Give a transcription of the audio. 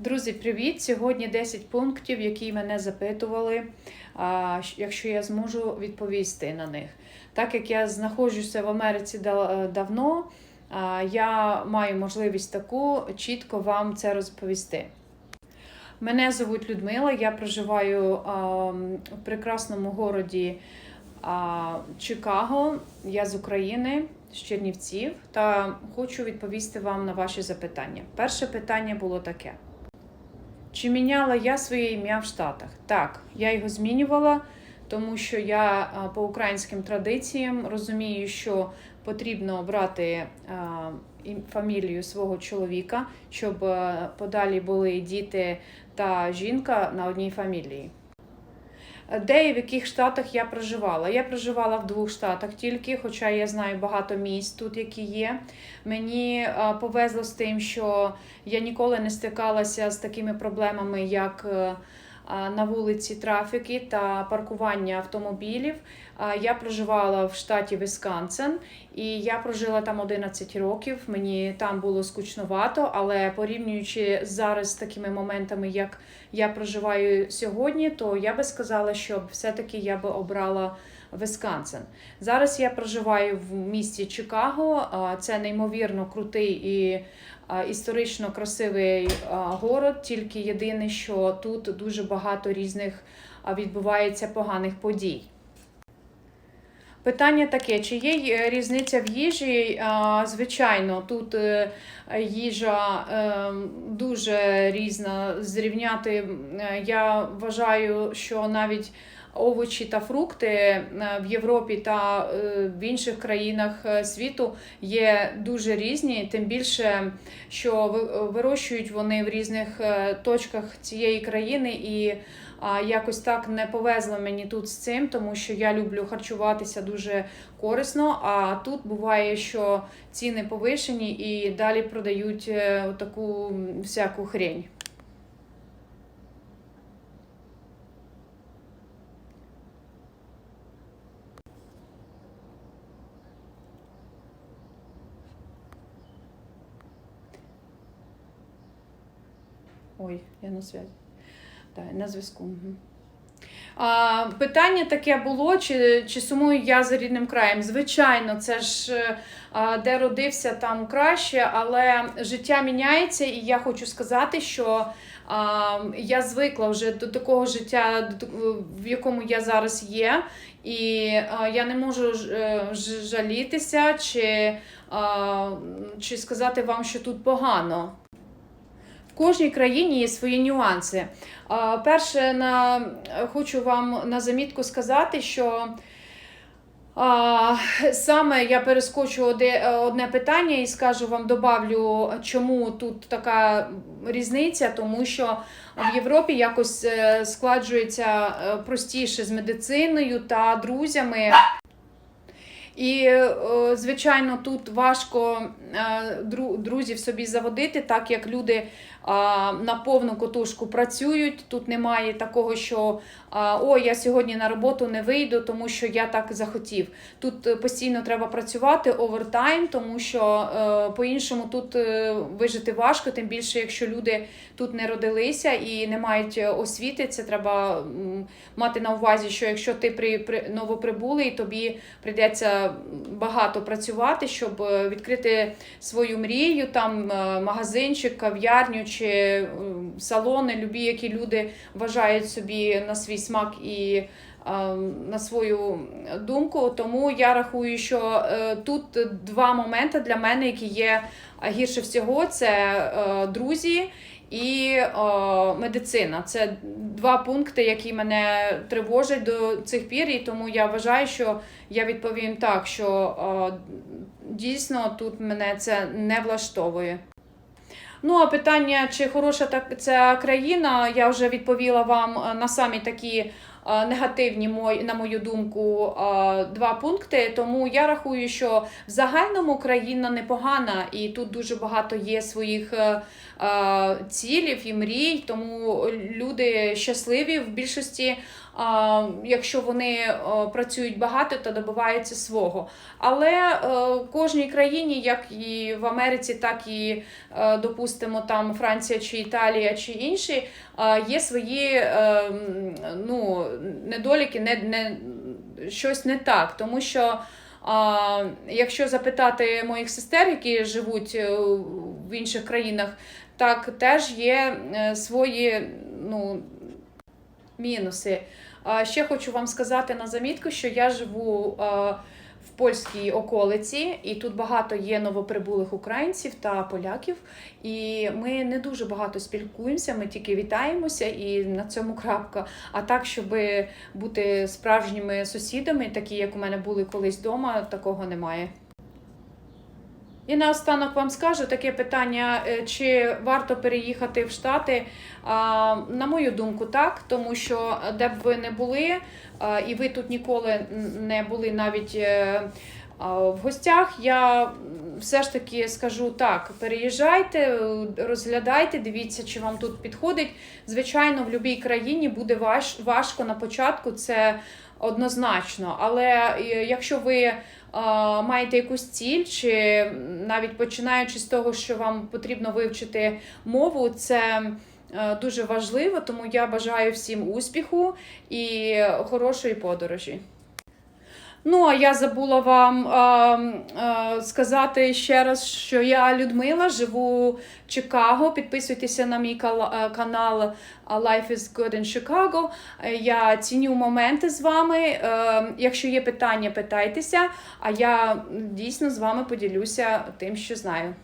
Друзі, привіт! Сьогодні 10 пунктів, які мене запитували, якщо я зможу відповісти на них. Так як я знаходжуся в Америці давно, а, я маю можливість таку чітко вам це розповісти. Мене звуть Людмила, я проживаю в прекрасному городі Чикаго. Я з України, з Чернівців, та хочу відповісти вам на ваші запитання. Перше питання було таке. Чи міняла я своє ім'я в Штатах? Так, я його змінювала, тому що я по українським традиціям розумію, що потрібно брати а, фамілію свого чоловіка, щоб подалі були діти та жінка на одній фамілії. Де і в яких штатах я проживала? Я проживала в двох штатах тільки, хоча я знаю багато місць тут, які є. Мені повезло з тим, що я ніколи не стикалася з такими проблемами, як е, на вулиці трафіки та паркування автомобілів. Я проживала в штаті Вісконсин, і я прожила там 11 років. Мені там було скучновато, але порівнюючи зараз з такими моментами, як я проживаю сьогодні, то я би сказала, що все-таки я би обрала Вісконсин. Зараз я проживаю в місті Чикаго. Це неймовірно крутий і історично красивий город. Тільки єдине, що тут дуже багато різних відбувається поганих подій. Питання таке: чи є е, різниця в їжі? Звичайно, тут е, їжа е, дуже різна. Зрівняти я вважаю, що навіть овочі та фрукти е, в Європі та е, в інших країнах е, світу є дуже різні, тим більше, що ви- вирощують вони в різних точках цієї країни і. Якось так не повезло мені тут з цим, тому що я люблю харчуватися дуже корисно. А тут буває, що ціни повишені і далі продають таку всяку хрень. Ой, я на зв'язку. Так, на зв'язку. Угу. А, питання таке було: чи, чи сумую я за рідним краєм? Звичайно, це ж е, а, де родився, там краще, але життя міняється, і я хочу сказати, що я звикла вже до такого життя, в якому я зараз є, і я не можу е, жалітися чи, чи сказати вам, що тут погано. Кожній країні є свої нюанси. Перше, на, хочу вам на замітку сказати, що а, саме я перескочу одне питання і скажу вам, добавлю, чому тут така різниця, тому що в Європі якось е, складжується е, простіше з медициною та друзями. І, е, звичайно, тут важко е, друзів собі заводити, так як люди на повну котушку працюють. Тут немає такого, що о, я сьогодні на роботу не вийду, тому що я так захотів. Тут е, постійно треба працювати овертайм, тому що е, по-іншому тут е, вижити важко, тим більше, якщо люди тут не родилися і не мають е, освіти, це треба мати на увазі, що якщо ти при новоприбулий, тобі прийдеться багато працювати, щоб е, відкрити свою мрію, там е, магазинчик, кав'ярню чи е, салони, любі, які люди вважають собі на свій смак і на свою думку. Тому я рахую, що тут два моменти для мене, які є гірше всього: це друзі. І о, медицина це два пункти, які мене тривожать до цих пір, і тому я вважаю, що я відповім так, що о, дійсно тут мене це не влаштовує. Ну, а питання, чи хороша так ця країна, я вже відповіла вам е, на самі такі негативні, мой- на мою думку, е, два пункти. Тому я рахую, що в загальному країна непогана, і тут дуже багато є своїх е, е, цілів і мрій, тому люди щасливі в більшості. Якщо вони е, працюють багато та добиваються свого. Але е, кожній країні, як і в Америці, так і, е, допустимо, там Франція чи Італія чи інші, є свої ну, недоліки, не, не, щось не так. Тому що якщо запитати моїх сестер, які живуть в інших країнах, так теж є свої ну, мінуси. Ще хочу вам сказати на замітку, що я живу в польській околиці, і тут багато є новоприбулих українців та поляків. І ми не дуже багато спілкуємося, ми тільки вітаємося і на цьому крапка. А так, щоб бути справжніми сусідами, такі як у мене були колись вдома, такого немає. І наостанок вам скажу таке питання: е, чи варто переїхати в Штати? На мою думку, так, тому що де б ви не були, і ви тут ніколи не були навіть е, в гостях, я все ж таки скажу так: переїжджайте, е, розглядайте, дивіться, чи вам тут підходить. Звичайно, в будь-якій країні буде важко на початку, це однозначно. Але е, якщо ви е, маєте якусь ціль, чи навіть починаючи з того, що вам потрібно вивчити мову, це е, дуже важливо, тому я бажаю всім успіху і хорошої подорожі. Ну, а я забула вам е, е, сказати ще раз, що я Людмила, живу в Чикаго. Підписуйтеся на мій е, канал Life is Good in Chicago. Е, Я ціню моменти з вами. Е, Якщо є питання, питайтеся, а я дійсно з вами поділюся тим, що знаю.